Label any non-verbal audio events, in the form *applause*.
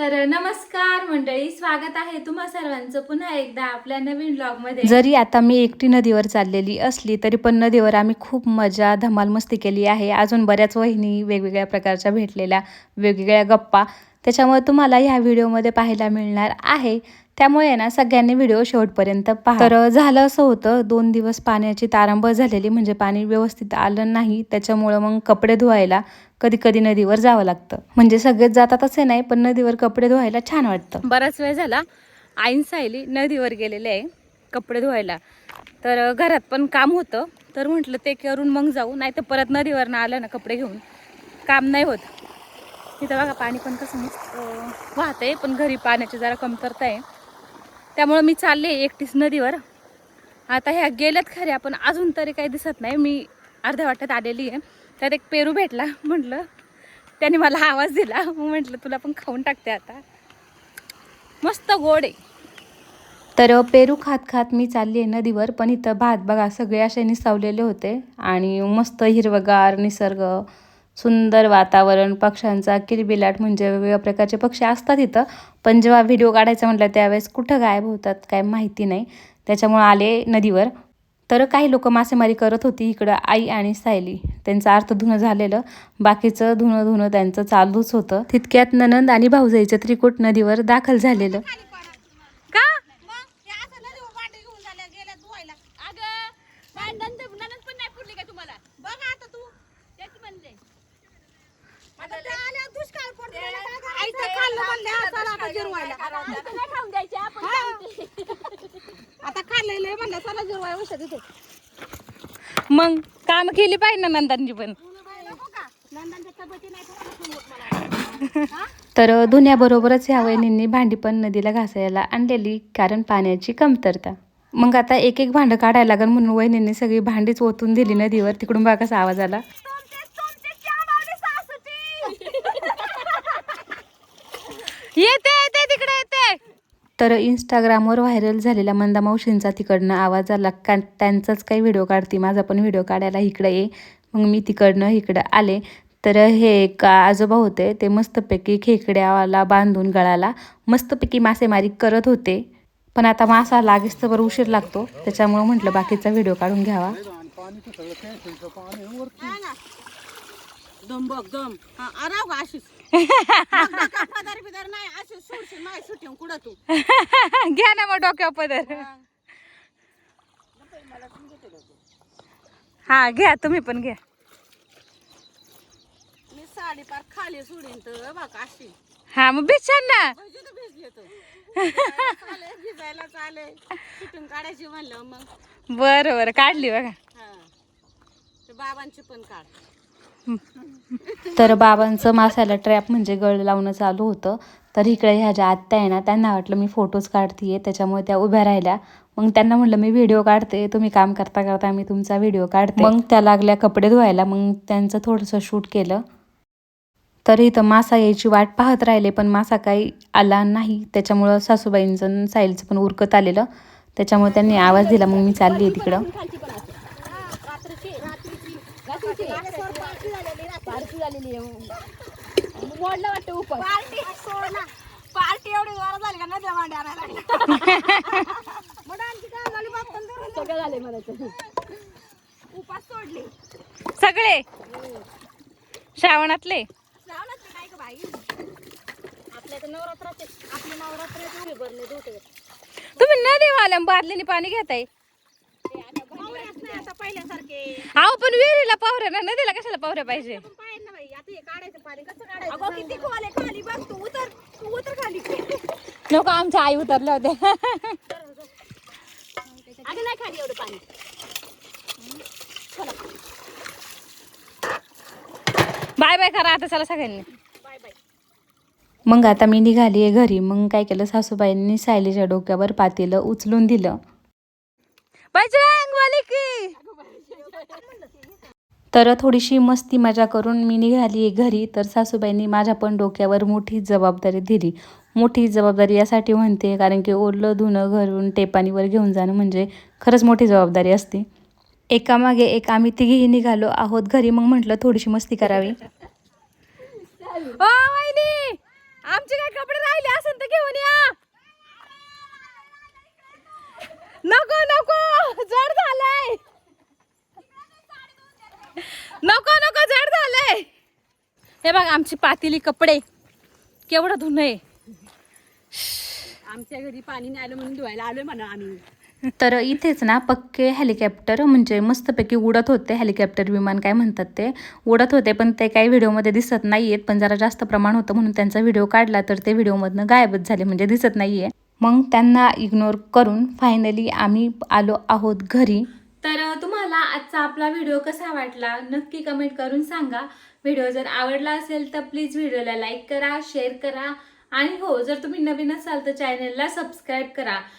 तर नमस्कार मंडळी स्वागत आहे तुम्हा सर्वांचं पुन्हा एकदा आपल्या नवीन ब्लॉगमध्ये जरी आता मी एकटी नदीवर चाललेली असली तरी पण नदीवर आम्ही खूप मजा धमाल मस्ती केली आहे. अजून बऱ्याच वहिनी वेगवेगळ्या प्रकारच्या भेटलेल्या वेगवेगळ्या गप्पा. त्याच्यामुळे तुम्हाला ह्या व्हिडिओमध्ये पाहायला मिळणार आहे. त्यामुळे ना सगळ्यांनी व्हिडिओ शेवटपर्यंत पहा. तर झालं असं होतं दोन दिवस पाण्याची तारंबळ झालेली म्हणजे पाणी व्यवस्थित आलं नाही त्याच्यामुळं मग कपडे धुवायला कधी कधी नदीवर जावं लागतं. म्हणजे सगळेच जातात असे नाही पण नदीवर कपडे धुवायला छान वाटतं. बराच वेळ झाला आईन सायली नदीवर गेलेले आहे कपडे धुवायला. तर घरात पण काम होतं तर म्हटलं ते करून मग जाऊ नाही तर परत नदीवरनं आलं ना कपडे घेऊन. काम नाही होत. तिथं बघा पाणी पण कसं वाहत आहे पण घरी पाण्याची जरा कमतरता आहे. त्यामुळं मी चालले एकटीच नदीवर. आता ह्या गेल्यात खरे पण अजून तरी काही दिसत नाही. मी अर्ध्या वाट्यात आलेली आहे. त्यात एक पेरू भेटला म्हटलं. त्याने मला आवाज दिला. म्हटलं तुला पण खाऊन टाकते आता. मस्त गोड आहे. तर पेरू खात खात मी चालली आहे नदीवर पण इथं भात बघा सगळे असे निसावलेले होते. आणि मस्त हिरवगार निसर्ग सुंदर वातावरण पक्ष्यांचा किलबिलाट म्हणजे वेगवेगळ्या प्रकारचे पक्षी असतात इथं. पण जेव्हा व्हिडिओ काढायचा म्हटलं त्यावेळेस कुठं गायब होतात काय माहिती नाही. त्याच्यामुळं आले नदीवर. तर काही लोक मासेमारी करत होती इकडं आई आणि सायली. त्यांचं अर्थ धुणं झालेलं. बाकीचं धुणं धुणं त्यांचं चालूच होतं. तितक्यात ननंद आणि भाऊजाईचं त्रिकूट नदीवर दाखल झालेलं. आता खाल्लेलं म्हणलं चला जिरवाय औषध इथे मग काम केली पाहिजे ना नंदांची पण. नंदांच्या तब्येती नाही तुम्हाला ठेवत मला तर धुण्याबरोबरच ह्या वहिनींनी भांडी पण नदीला घासायला आणलेली कारण पाण्याची कमतरता. मग आता एक एक भांडं काढायला लागल म्हणून वहिनींनी सगळी भांडीच ओतून दिली नदीवर. तिकडून बघा कसा आवाज आला. येते येते तिकडे. तर इंस्टाग्रामवर व्हायरल झालेला मंदा मावशींचा तिकडनं आवाज आला. का त्यांचाच काही व्हिडिओ काढते माझा पण व्हिडिओ काढायला इकडं ये. मग मी तिकडनं इकडं आले. तर हे एक आजोबा होते ते मस्तपैकी खेकड्याला बांधून गळाला. मस्तपैकी मासेमारी करत होते. पण आता मासा लागेच तर उशीर लागतो. त्याच्यामुळं म्हटलं बाकीचा व्हिडिओ काढून घ्यावा. दम बघ दम. हा अराव का आशिष? पदार बिदार नाही आशिष सोडशील नाही सुट्टी कुठं तू? *laughs* घ्या ना मग डोक्यावर पदर. हा. घ्या तुम्ही पण घ्या. मी साडी पार खाली सोडीन तर बघ आशिष. हा मग बिछान ना? म्हणजे तर भिजले तो चालेल भिजायला चालेल सुटून काढायची म्हणलं मग. बरं बरं काढली बघा. हा. ते बाबांची पण काढ. *laughs* तर बाबांचं मासाला ट्रॅप म्हणजे गळ लावणं चालू होतं. तर इकडे ह्या ज्या आत्या आहे ना त्यांना वाटलं मी फोटोज काढतीये त्याच्यामुळे त्या उभ्या राहिल्या. मग त्यांना म्हटलं मी व्हिडिओ काढते तुम्ही काम करता करता मी तुमचा व्हिडिओ काढते. मग त्या लागल्या कपडे धुवायला मग त्यांचं थोडंसं शूट केलं. तर इथं मासा यायची वाट पाहत राहिले पण मासा काही आला नाही. त्याच्यामुळं सासूबाईंचं साईलचं पण उरकत आलेलं. त्याच्यामुळे त्यांनी आवाज दिला मग मी चालली आहे तिकडं पार्टी एवढी जोरात झाली का नद्या मांड्या आणायला? लागल्या मग आणखी काय झाली? बाप्पन धरून सगळं झाले म्हणायचं उपास सोडले. सगळे? श्रावणातले? श्रावणात काय का बाई? आपल्या तर नवरात्राचे आपले नवरात्राचे उभे भरले दोटे तुम्ही नदी वाल्या बादलीने पाणी घेताय. पहिल्यासारखे. अहो पण विहिरीला पावऱ्या ना नदीला कशाला पावऱ्या पाहिजे? पण पाहिजे ना बाई आता हे काढायचं पाणी कसं काढायचं अगं किती खोले खाली बघ तू उतर तू उतर खाली. नको आमच्या आई उतरल्या होत्या. अगं नाही खाली एवढं पाणी. बाय बाय करा आता चला सगळ्यांनी. Bye bye. मग आता मी निघाली आहे घरी मग काय केलं सासूबाईंनी सायलीच्या डोक्यावर पातेलं उचलून दिलं. बजरंग वाली की तर थोडीशी मस्ती मजा करून मी निघाली घरी तर सासूबाईंनी माझ्या पण डोक्यावर मोठी जबाबदारी दिली. मोठी जबाबदारी यासाठी म्हणते कारण की ओलं धुणं घरून टेपानीवर घेऊन जाणं म्हणजे खरंच मोठी जबाबदारी असते. एकामागे एक आम्ही तिघेही निघालो आहोत घरी मग म्हटलं थोडीशी मस्ती करावी. आमचे काय कपडे राहिले असेल तर घेऊन या. नको नको जड झालंय नको नको जड झालंय. हे बघ आमची पातेली कपडे. केवढं धुणं आहे. आमच्या घरी पाणी नाही आलं म्हणून धुवायला आलोय म्हणा आम्ही. तर इथेच ना पक्के हेलिकॉप्टर म्हणजे मस्तपैकी उडत होते हेलिकॉप्टर विमान काय म्हणतात ते? उडत होते पण ते काही व्हिडिओमध्ये दिसत नाही आहेत पण जरा जास्त प्रमाण होतं म्हणून त्यांचा व्हिडिओ काढला तर ते व्हिडिओमधनं गायबच झाले म्हणजे दिसत नाही आहे मग त्यांना इग्नोर करून फायनली आम्ही आलो आहोत घरी. तर तुम्हाला आजचा आपला व्हिडिओ कसा वाटला? नक्की कमेंट करून सांगा. व्हिडिओ जर आवडला असेल तर प्लीज व्हिडिओला लाईक करा शेअर करा. आणि हो जर तुम्ही नवीन असाल तर चॅनलला सबस्क्राईब करा.